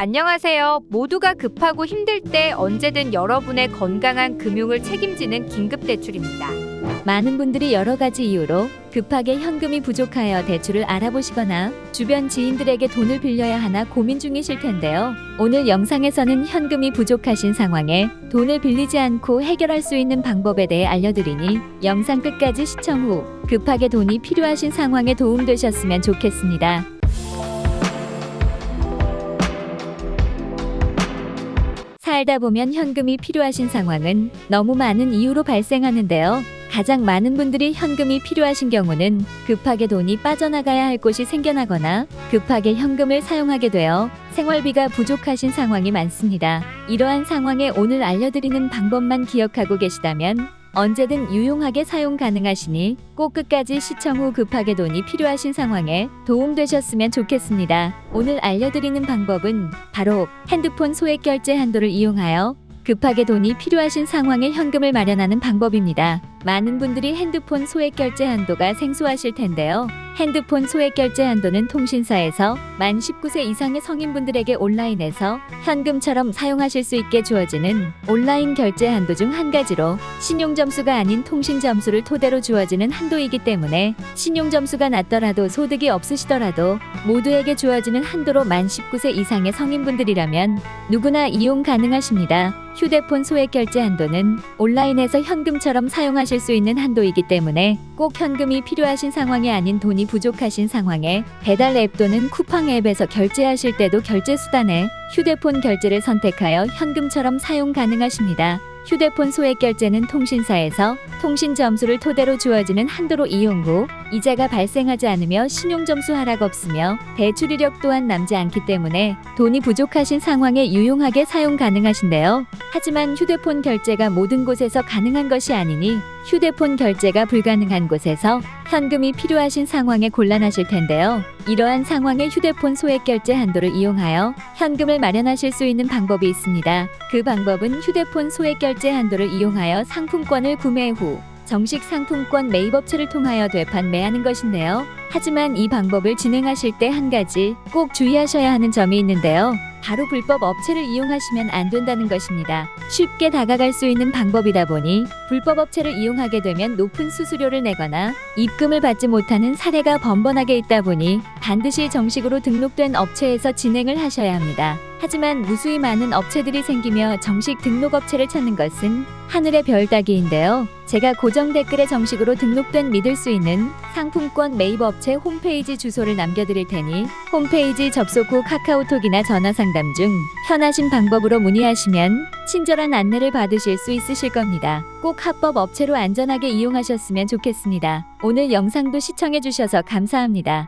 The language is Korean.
안녕하세요. 모두가 급하고 힘들 때 언제든 여러분의 건강한 금융을 책임지는 긴급대출입니다. 많은 분들이 여러 가지 이유로 급하게 현금이 부족하여 대출을 알아보시거나 주변 지인들에게 돈을 빌려야 하나 고민 중이실 텐데요. 오늘 영상에서는 현금이 부족하신 상황에 돈을 빌리지 않고 해결할 수 있는 방법에 대해 알려드리니 영상 끝까지 시청 후 급하게 돈이 필요하신 상황에 도움되셨으면 좋겠습니다. 살다 보면 현금이 필요하신 상황은 너무 많은 이유로 발생하는데요. 가장 많은 분들이 현금이 필요하신 경우는 급하게 돈이 빠져나가야 할 곳이 생겨나거나 급하게 현금을 사용하게 되어 생활비가 부족하신 상황이 많습니다. 이러한 상황에 오늘 알려드리는 방법만 기억하고 계시다면 언제든 유용하게 사용 가능하시니 꼭 끝까지 시청 후 급하게 돈이 필요하신 상황에 도움되셨으면 좋겠습니다. 오늘 알려드리는 방법은 바로 핸드폰 소액 결제 한도를 이용하여 급하게 돈이 필요하신 상황에 현금을 마련하는 방법입니다. 많은 분들이 핸드폰 소액 결제 한도가 생소하실 텐데요. 핸드폰 소액 결제 한도는 통신사에서 만 19세 이상의 성인분들에게 온라인에서 현금처럼 사용하실 수 있게 주어지는 온라인 결제 한도 중 한 가지로 신용 점수가 아닌 통신 점수를 토대로 주어지는 한도이기 때문에 신용 점수가 낮더라도 소득이 없으시더라도 모두에게 주어지는 한도로 만 19세 이상의 성인분들이라면 누구나 이용 가능하십니다. 휴대폰 소액 결제 한도는 온라인에서 현금처럼 사용하실 수 있는 한도이기 때문에 꼭 현금이 필요하신 상황이 아닌 돈이 부족하신 상황에 배달 앱 또는 쿠팡 앱에서 결제하실 때도 결제 수단에 휴대폰 결제를 선택하여 현금처럼 사용 가능하십니다. 휴대폰 소액 결제는 통신사에서 통신 점수를 토대로 주어지는 한도로 이용 후 이자가 발생하지 않으며 신용 점수 하락 없으며 대출 이력 또한 남지 않기 때문에 돈이 부족하신 상황에 유용하게 사용 가능하신데요. 하지만 휴대폰 결제가 모든 곳에서 가능한 것이 아니니 휴대폰 결제가 불가능한 곳에서 현금이 필요하신 상황에 곤란하실 텐데요. 이러한 상황에 휴대폰 소액 결제 한도를 이용하여 현금을 마련하실 수 있는 방법이 있습니다. 그 방법은 휴대폰 소액 결제 한도를 이용하여 상품권을 구매 후 정식 상품권 매입업체를 통하여 되판매하는 것인데요. 하지만 이 방법을 진행하실 때 한 가지 꼭 주의하셔야 하는 점이 있는데요. 바로 불법 업체를 이용하시면 안 된다는 것입니다. 쉽게 다가갈 수 있는 방법이다 보니 불법 업체를 이용하게 되면 높은 수수료를 내거나 입금을 받지 못하는 사례가 번번하게 있다 보니 반드시 정식으로 등록된 업체에서 진행을 하셔야 합니다. 하지만 무수히 많은 업체들이 생기며 정식 등록 업체를 찾는 것은 하늘의 별 따기인데요. 제가 고정 댓글에 정식으로 등록된 믿을 수 있는 상품권 매입 업체 홈페이지 주소를 남겨드릴 테니 홈페이지 접속 후 카카오톡이나 전화 상담 중 편하신 방법으로 문의하시면 친절한 안내를 받으실 수 있으실 겁니다. 꼭 합법 업체로 안전하게 이용하셨으면 좋겠습니다. 오늘 영상도 시청해주셔서 감사합니다.